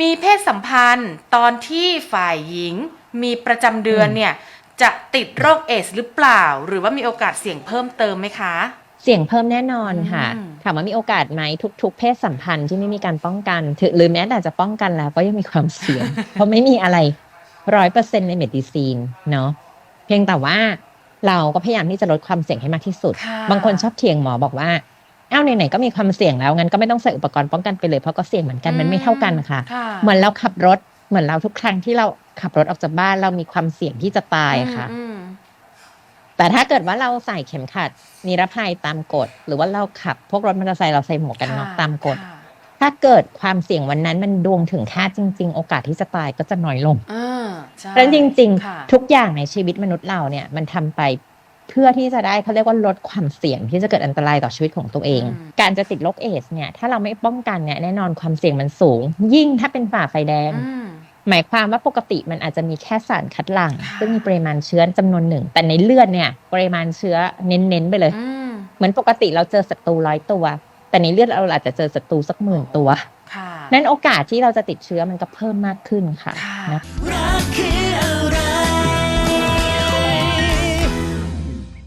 มีเพศสัมพันธ์ตอนที่ฝ่ายหญิงมีประจำเดือนเนี่ยจะติดโรคเอดส์หรือเปล่า หรือว่ามีโอกาสเสี่ยงเพิ่มเติมไหมคะ เสี่ยงเพิ่มแน่นอนค่ะอืมถามว่ามีโอกาสไหมทุก ๆ เพศสัมพันธ์ที่ไม่มีการป้องกันถึงหรือแม้แต่จะป้องกันแล้วก็ยังมีความเสี่ยง เพราะไม่มีอะไรร้อยเปอร์เซ็นในเมดิซีนเนาะเพียงแต่ว่าเราก็พยายามที่จะลดความเสี่ยงให้มากที่สุดค่ะบางคนชอบเถียงหมอบอกว่า อ้าวไหนๆก็มีความเสี่ยงแล้วงั้นก็ไม่ต้องใส่อุปกรณ์ป้องกันไปเลยเพราะก็เสี่ยงเหมือนกันมันไม่เท่ากันค่ะค่ะเหมือนเราขับรถเหมือนเราทุกครั้งที่เราขับรถออกจากบ้านเรามีความเสี่ยงที่จะตายค่ะอืมแต่ถ้าเกิดว่าเราใส่เข็มขัดนิรภัยตามกฎ หรือว่าเราขับพวกรถมอเตอร์ไซค์เราใส่หมวกกันน็อกค่ะตามกฎค่ะถ้าเกิดความเสี่ยงวันนั้นมันดวงถึงค่าจริง ๆ โอกาสที่จะตายก็จะน้อยลงอ่าใช่เพราะฉะนั้นจริงค่ะๆทุกอย่างในชีวิตมนุษย์เราเนี่ยมันทำไป เพื่อที่จะได้เขาเรียกว่าลดความเสี่ยงที่จะเกิดอันตรายต่อชีวิตของตัวเอง การจะติดโรคเอดส์เนี่ยถ้าเราไม่ป้องกันเนี่ยแน่นอนความเสี่ยงมันสูง ยิ่งถ้าเป็นฝ่าไฟแดงอืมหมายความว่าปกติมันอาจจะมีแค่สารคัดหลั่งค่ะซึ่งมีปริมาณเชื้อจำนวนหนึ่ง แต่ในเลือดเนี่ยปริมาณเชื้อเน้นๆไปเลยอืมเหมือนปกติเราเจอศัตรูร้อยตัว แต่ในเลือดเราอาจจะเจอศัตรูสักหมื่นตัวค่ะนั้นโอกาสที่เราจะติดเชื้อมันก็เพิ่มมากขึ้นค่ะค่ะนะรักคือ